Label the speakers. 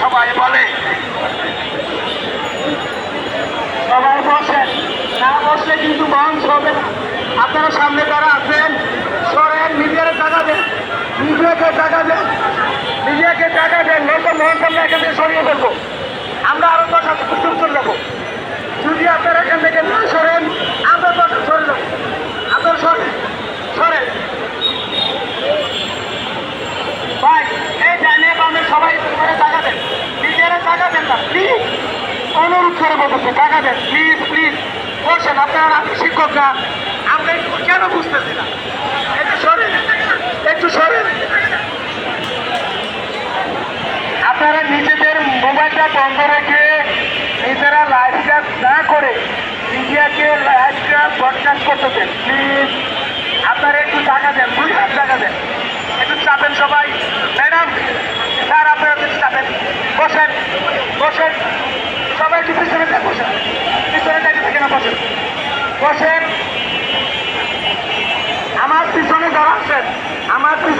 Speaker 1: সবাই বলে সবাই বসেন না বসলে কিন্তু মঞ্চ হবে না। আপনারা সামনে যারা আছেন, সরেন, নিজের টাকা দেন। নিজেকে টাকা দেন। নিজেকে টাকা দেন নতুন মঞ্চ আমরা এখান থেকে সরিয়ে ফেলব আমরা আরও দশ হাজার দূর চলে যাব যদি আপনারা এখান থেকে না সরেন আমরা দশ হাজার সরে যাব আপনারা সরেন সরেন ভাই এই জানে বামে সবাই করে টাকা দেন নিজেরা টাকা দেন না প্লিজ অনুরোধ করে বলতেছে টাকা দেন প্লিজ প্লিজ বলছেন আপনারা শিক্ষকরা আমরা একটু কেন বুঝতেছি না? একটু সরেন একটু সরেন। আপনারা নিজেদের মোবাইলটা বন্ধ রেখে নিজেরা লাইভটা না করে মিডিয়াকে লাইভটা ব্রডকাস্ট করতে দেন, প্লিজ। আপনারা একটু টাকা দেন, দুই হাজার টাকা দেন। একটু চাপেন সবাই। ম্যাডাম, স্যার, আপনারা একটু চাপেন। বসেন বসেন। সবাই একটু পিছনে বসেন। পিছনে যাইতে থাকে না বসেন। বসেন। আমার পিছনে যারা আছেন, আমার পিছনে